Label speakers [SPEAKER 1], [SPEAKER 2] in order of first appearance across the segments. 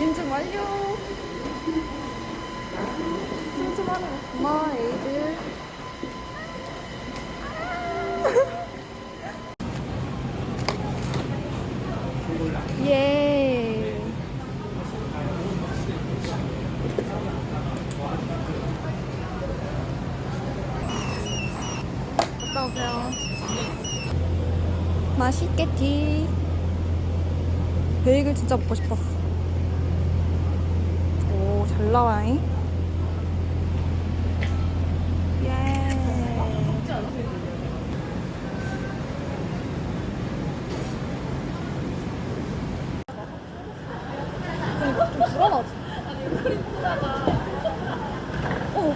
[SPEAKER 1] 인증 완료. 틈틈하네. 고마워, 에이드. 예. 갔다 오세요. 맛있겠지. 베이글 진짜 먹고 싶었어. 오, 잘 나와잉. 예. 그러니까 좀 불안하지. 아니, 그림보다가. 어.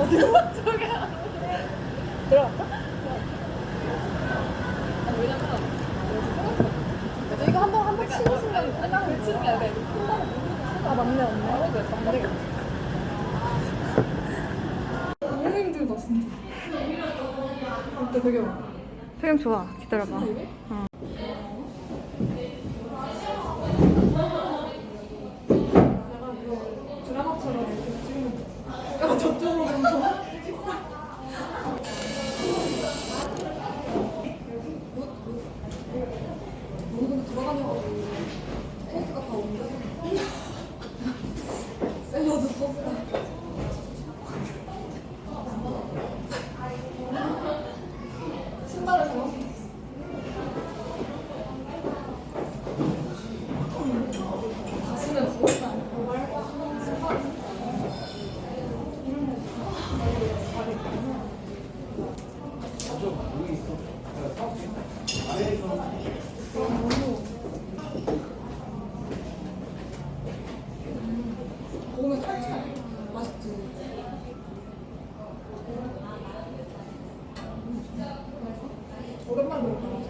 [SPEAKER 1] 어디로? 저기야. 들어갈까? 이거 한 번 한번 치는 순간 끝나는 거 치는 게 아니라 이거 끝나고 아 맞네 맞네 안 되겠다 너무 힘들다 진짜 근데 되게 표정 좋아 기다려봐 어. 드라마처럼 이렇게 찍는 거 약간 저쪽으로 가서 모든 들어가냐고 소스가 다 옮겨서 샐러드 소스가 신발을 잡았어 다시는 부럽지 않고 신발 몸에 탈착 맛있지 오랜만에 먹어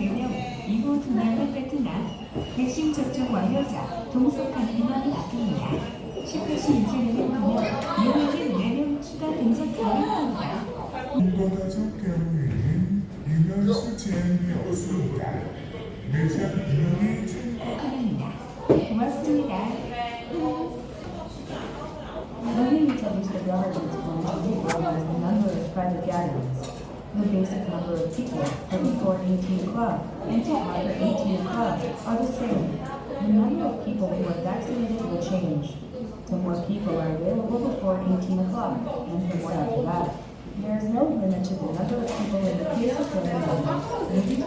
[SPEAKER 2] 유명 이곳 나라 베트남 백신 접종 완료자 동서 가능만 바뀝니다. 18시 이전에는 그냥 유명인 4명 추가 등장 가능합니다.
[SPEAKER 3] 보다 적경우에는 유명수 제한이 없습니다. 매장 이용이
[SPEAKER 2] 바랍니다. 고맙습니다.
[SPEAKER 4] The government is going the number of private gatherings, the basic number of people for the 418 club and to have 18 club are the same. The number of people who are vaccinated will change. The more people are available before 18 o'clock and the more after that. There is no limit to the number of people in the moment moving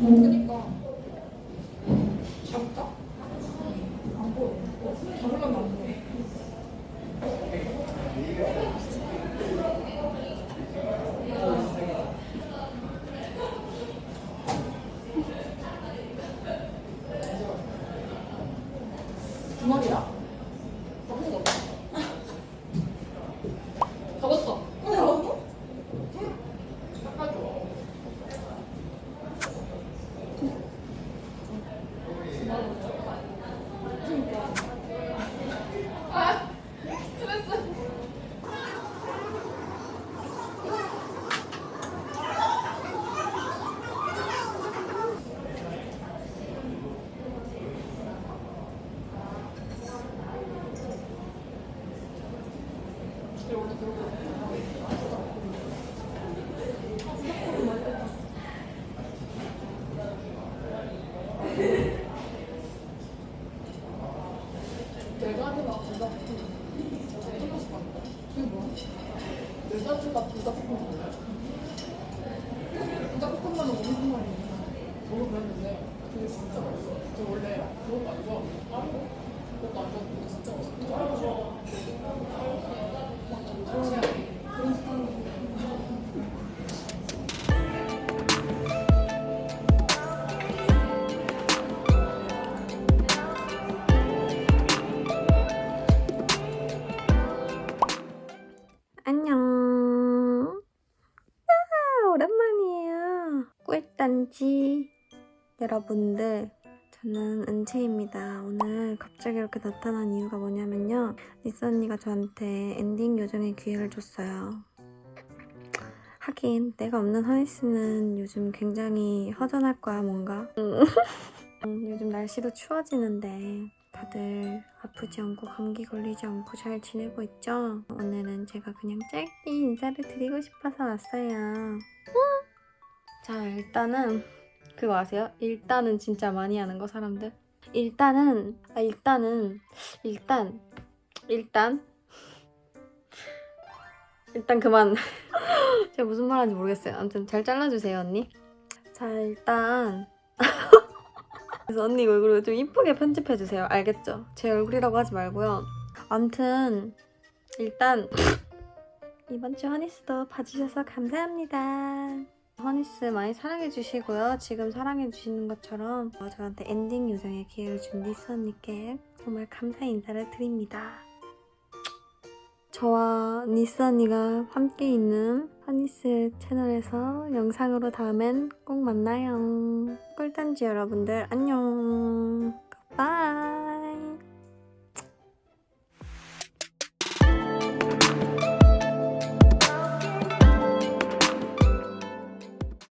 [SPEAKER 1] 그 먹어봤는데 그게 진짜 맛있어. 저 원래 그것도 안 좋아하고 그것도 안 좋아하고 진짜 맛있어. 좋아. 그런 스타일로. 오랜만이에요.
[SPEAKER 5] 꿀단지. 여러분들 저는 은채입니다. 오늘 갑자기 이렇게 나타난 이유가 뭐냐면요. 리스 언니가 저한테 엔딩 요정의 기회를 줬어요. 하긴 내가 없는 허니스는 요즘 굉장히 허전할 거야 뭔가. 음, 요즘 날씨도 추워지는데 다들 아프지 않고 감기 걸리지 않고 잘 지내고 있죠? 오늘은 제가 그냥 짧게 인사를 드리고 싶어서 왔어요. 자 일단은 그거 아세요? 일단은 진짜 많이 하는 거 사람들. 일단은 아 일단은 일단 일단 일단 그만. 제가 무슨 말 하는지 모르겠어요. 아무튼 잘 잘라주세요 언니. 자 일단 그래서 언니 얼굴을 좀 이쁘게 편집해주세요. 알겠죠? 제 얼굴이라고 하지 말고요. 아무튼 일단 이번 주 허니스도 봐주셔서 감사합니다. 허니스 많이 사랑해주시고요. 지금 사랑해주시는 것처럼 어, 저한테 엔딩 요정의 기회를 준 리스 언니께 정말 감사 인사를 드립니다. 저와 니스 언니가 함께 있는 허니스 채널에서 영상으로 다음엔 꼭 만나요. 꿀단지 여러분들 안녕. 굿바이.